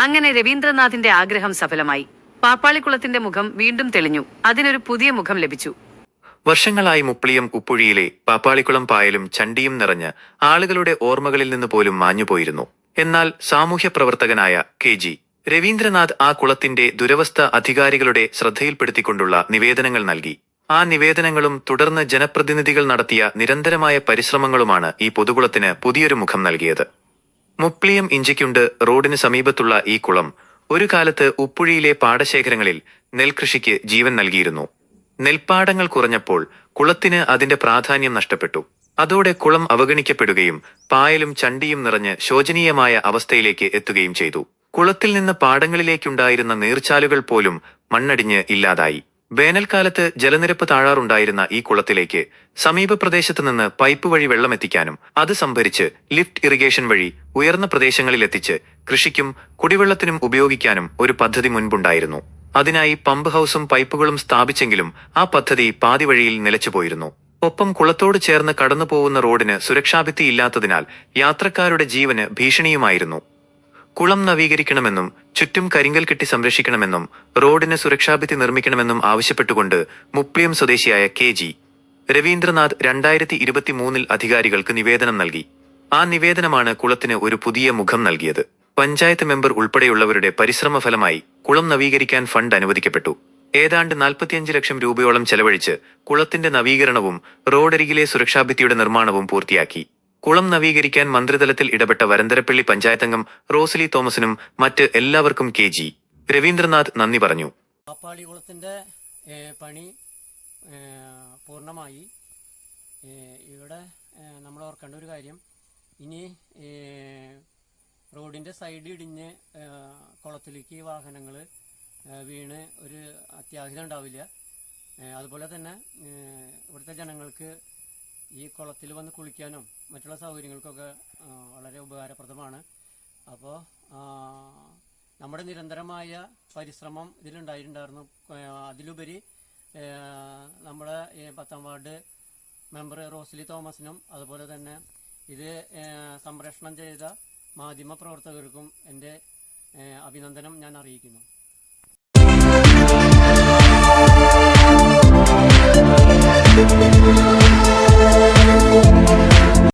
അങ്ങനെ രവീന്ദ്രനാഥിന്റെ ആഗ്രഹം സഫലമായി. പാപ്പാളിക്കുളത്തിന്റെ മുഖം വീണ്ടും തെളിഞ്ഞു. അതിനൊരു പുതിയ മുഖം ലഭിച്ചു. വർഷങ്ങളായി മുപ്പിളിയും ഉപ്പുഴിയിലെ പാപ്പാളിക്കുളം പായലും ചണ്ടിയും നിറഞ്ഞ് ആളുകളുടെ ഓർമ്മകളിൽ നിന്ന് പോലും മാഞ്ഞുപോയിരുന്നു. എന്നാൽ സാമൂഹ്യ പ്രവർത്തകനായ കെ ജി. രവീന്ദ്രനാഥ് ആ കുളത്തിന്റെ ദുരവസ്ഥ അധികാരികളുടെ ശ്രദ്ധയിൽപ്പെടുത്തിക്കൊണ്ടുള്ള നിവേദനങ്ങൾ നൽകി. ആ നിവേദനങ്ങളും തുടർന്ന് ജനപ്രതിനിധികൾ നടത്തിയ നിരന്തരമായ പരിശ്രമങ്ങളുമാണ് ഈ പൊതുകുളത്തിന് പുതിയൊരു മുഖം നൽകിയത്. മുപ്ലിയം ഇഞ്ചിക്കുണ്ട് റോഡിന് സമീപത്തുള്ള ഈ കുളം. ഒരു കാലത്ത് ഉപ്പുഴിയിലെ പാടശേഖരങ്ങളിൽ നെൽകൃഷിക്ക് ജീവൻ നൽകിയിരുന്നു. നെൽപ്പാടങ്ങൾ കുറഞ്ഞപ്പോൾ കുളത്തിന് അതിന്റെ പ്രാധാന്യം നഷ്ടപ്പെട്ടു. അതോടെ കുളം അവഗണിക്കപ്പെടുകയും പായലും ചണ്ടിയും നിറഞ്ഞ് ശോചനീയമായ അവസ്ഥയിലേക്ക് എത്തുകയും ചെയ്തു. കുളത്തിൽ നിന്ന് പാടങ്ങളിലേക്കുണ്ടായിരുന്ന നീർച്ചാലുകൾ പോലും മണ്ണടിഞ്ഞ് ഇല്ലാതായി. വേനൽക്കാലത്ത് ജലനിരപ്പ് താഴാറുണ്ടായിരുന്ന ഈ കുളത്തിലേക്ക് സമീപ പ്രദേശത്ത് നിന്ന് പൈപ്പ് വഴി വെള്ളമെത്തിക്കാനും അത് സംഭരിച്ച് ലിഫ്റ്റ് ഇറിഗേഷൻ വഴി ഉയർന്ന പ്രദേശങ്ങളിൽ എത്തിച്ച് കൃഷിക്കും കുടിവെള്ളത്തിനും ഉപയോഗിക്കാനും ഒരു പദ്ധതി മുൻപുണ്ടായിരുന്നു. അതിനായി പമ്പ് ഹൗസും പൈപ്പുകളും സ്ഥാപിച്ചെങ്കിലും ആ പദ്ധതി പാതി വഴിയിൽ നിലച്ചുപോയിരുന്നു. ഒപ്പം കുളത്തോട് ചേർന്ന് കടന്നുപോകുന്ന റോഡിന് സുരക്ഷാഭിത്തി ഇല്ലാത്തതിനാൽ യാത്രക്കാരുടെ ജീവന് ഭീഷണിയുമായിരുന്നു. കുളം നവീകരിക്കണമെന്നും ചുറ്റും കരിങ്കൽ കെട്ടി സംരക്ഷിക്കണമെന്നും റോഡിന് സുരക്ഷാഭിത്തി നിർമ്മിക്കണമെന്നും ആവശ്യപ്പെട്ടുകൊണ്ട് മുപ്ലിയം സ്വദേശിയായ കെ ജി. രവീന്ദ്രനാഥ് രണ്ടായിരത്തി ഇരുപത്തിമൂന്നിൽ അധികാരികൾക്ക് നിവേദനം നൽകി. ആ നിവേദനമാണ് കുളത്തിന് ഒരു പുതിയ മുഖം നൽകിയത്. പഞ്ചായത്ത് മെമ്പർ ഉൾപ്പെടെയുള്ളവരുടെ പരിശ്രമ ഫലമായി കുളം നവീകരിക്കാൻ ഫണ്ട് അനുവദിക്കപ്പെട്ടു. ഏതാണ്ട് നാൽപ്പത്തിയഞ്ച് ലക്ഷം രൂപയോളം ചെലവഴിച്ച് കുളത്തിന്റെ നവീകരണവും റോഡരികിലെ സുരക്ഷാഭിത്തിയുടെ നിർമ്മാണവും പൂർത്തിയാക്കി. കുളം നവീകരിക്കാൻ മന്ത്രിതലത്തിൽ ഇടപെട്ട വരന്തരപ്പള്ളി പഞ്ചായത്തംഗം റോസലി തോമസിനും മറ്റ് എല്ലാവർക്കും കെ ജി. രവീന്ദ്രനാഥ് നന്ദി പറഞ്ഞു. പാപ്പാളി കുളത്തിന്റെ പണി പൂർണമായി. ഇവിടെ നമ്മൾ ഓർക്കേണ്ട ഒരു കാര്യം. ഇനി റോഡിന്റെ സൈഡ് ഇടിഞ്ഞ് കുളത്തിലേക്ക് വാഹനങ്ങൾ വീണ് ഒരു അത്യാഹിതം ഉണ്ടാവില്ല. അതുപോലെ തന്നെ ഇവിടുത്തെ ജനങ്ങൾക്ക് ഈ കുളത്തിൽ വന്ന് കുളിക്കാനും മറ്റുള്ള സൗകര്യങ്ങൾക്കൊക്കെ വളരെ ഉപകാരപ്രദമാണ്. അപ്പോൾ നമ്മുടെ നിരന്തരമായ പരിശ്രമം ഇതിലുണ്ടായിട്ടുണ്ടായിരുന്നു. അതിലുപരി നമ്മുടെ പത്താം വാർഡ് മെമ്പർ റോസ്ലി തോമസിനും അതുപോലെ തന്നെ ഇത് സംപ്രേഷണം ചെയ്ത മാധ്യമ പ്രവർത്തകർക്കും എന്റെ അഭിനന്ദനം ഞാൻ അറിയിക്കുന്നു.